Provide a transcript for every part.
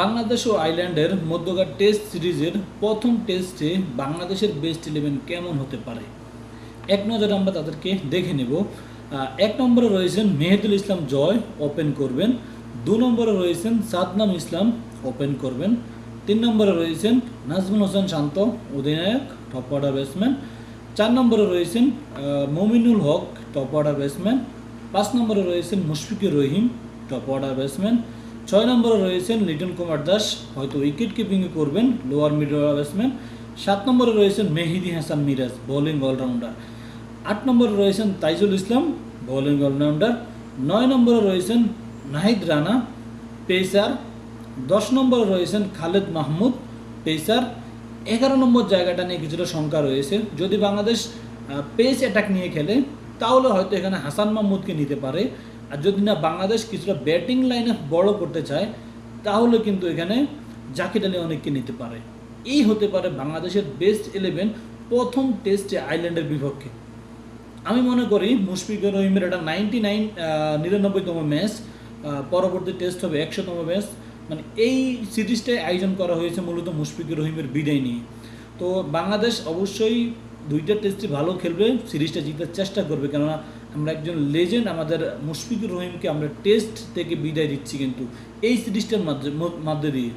বাংলাদেশ ও আইল্যান্ডের মধ্যকার টেস্ট সিরিজের প্রথম টেস্টে বাংলাদেশের বেস্ট ইলেভেন কেমন হতে পারে? এক নজরে আমরা তাদেরকে দেখে নেব। এক নম্বরে রয়েছেন মেহেদুল ইসলাম জয় ওপেন করবেন। দু নম্বরে রয়েছেন সাদনাম ইসলাম ওপেন করবেন। তিন নম্বরে রয়েছেন নাজমুল হোসেন শান্ত, অধিনায়ক টপ অর্ডার ব্যাটসম্যান চার নম্বরে রয়েছেন Mominul Haque top order batsman পাঁচ নম্বরে রয়েছেন Mushfiqur Rahim top order batsman ছয় নম্বরে রয়েছেন লিটন কুমার দাস, হয়তো উইকেট কিপিংয়ে করবেন লোয়ার মিডল ব্যাটসম্যান সাত নম্বরে রয়েছেন মেহিদি হাসান মিরাজ বোলিং অলরাউন্ডার আট নম্বরে রয়েছেন তাইজুল ইসলাম বোলিং অলরাউন্ডার নয় নম্বরে রয়েছেন নাহিদ রানা পেসার দশ নম্বরে রয়েছেন খালেদ মাহমুদ পেসার এগারো নম্বর জায়গাটা নিয়ে কিছুটা শঙ্কা রয়েছে। যদি বাংলাদেশ পেস অ্যাটাক নিয়ে খেলে, তাহলে হয়তো এখানে হাসান মাহমুদকে নিতে পারে। আর যদি না বাংলাদেশ কিছুটা ব্যাটিং লাইনে বড় করতে চায়, তাহলে কিন্তু এখানে জাকির আলী অনেককে নিতে পারে। এই হতে পারে বাংলাদেশের বেস্ট ইলেভেন প্রথম টেস্টে আইল্যান্ডের বিপক্ষে। আমি মনে করি মুশফিকুর রহিমের এটা নাইনটি নাইন নিরানব্বইতম ম্যাচ পরবর্তী টেস্ট হবে একশোতম ম্যাচ মানে এই সিরিজটাই আয়োজন করা হয়েছে মূলত মুশফিকুর রহিমের বিদায় নিয়ে। তো বাংলাদেশ অবশ্যই দুইটা টেস্টে ভালো খেলবে, সিরিজটা জিতার চেষ্টা করবে। কেননা আমরা একজন লেজেন্ড আমাদের মুশফিকুর রহিমকে আমরা টেস্ট থেকে বিদায় দিচ্ছি কিন্তু এই সিরিজটার মাধ্যমে, মধ্যে দিয়ে।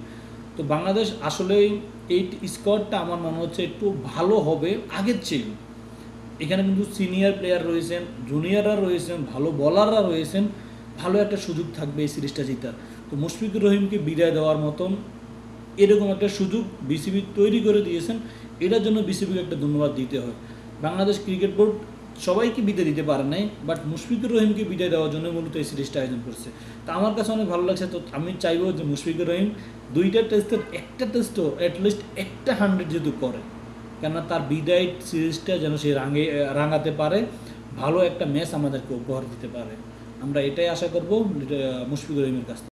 তো বাংলাদেশ আসলেই এই স্কোয়াডটা আমার মনে হচ্ছে একটু ভালো হবে, আগের চেয়ে। এখানে কিন্তু সিনিয়র প্লেয়ার রয়েছেন জুনিয়ররা রয়েছেন, ভালো বলাররা রয়েছেন, ভালো একটা সুযোগ থাকবে এই সিরিজটা জেতার। তো মুশফিকুর রহিমকে বিদায় দেওয়ার মতন এরকম একটা সুযোগ বিসিবি তৈরি করে দিয়েছেন। এটার জন্য বিসিবিকে একটা ধন্যবাদ দিতে হয়। বাংলাদেশ ক্রিকেট বোর্ড সবাইকে বিদায় দিতে পারে নাই বাট মুশফিকুর রহিমকে বিদায় দেওয়ার জন্য মূলত এই সিরিজটা আয়োজন করছে। তা আমার কাছে অনেক ভালো লাগছে, তো আমি চাইব যে মুশফিকুর রহিম দুইটা টেস্টের একটা টেস্টও অ্যাটলিস্ট একটা হান্ড্রেড যেহেতু করে, কেননা তার বিদায় সিরিজটা যেন সে রাঙে, রাঙাতে পারে, ভালো একটা ম্যাচ আমাদেরকে উপহার দিতে পারে। আমরা এটাই আশা করব মুশফিকুর রহিমের কাছ থেকে।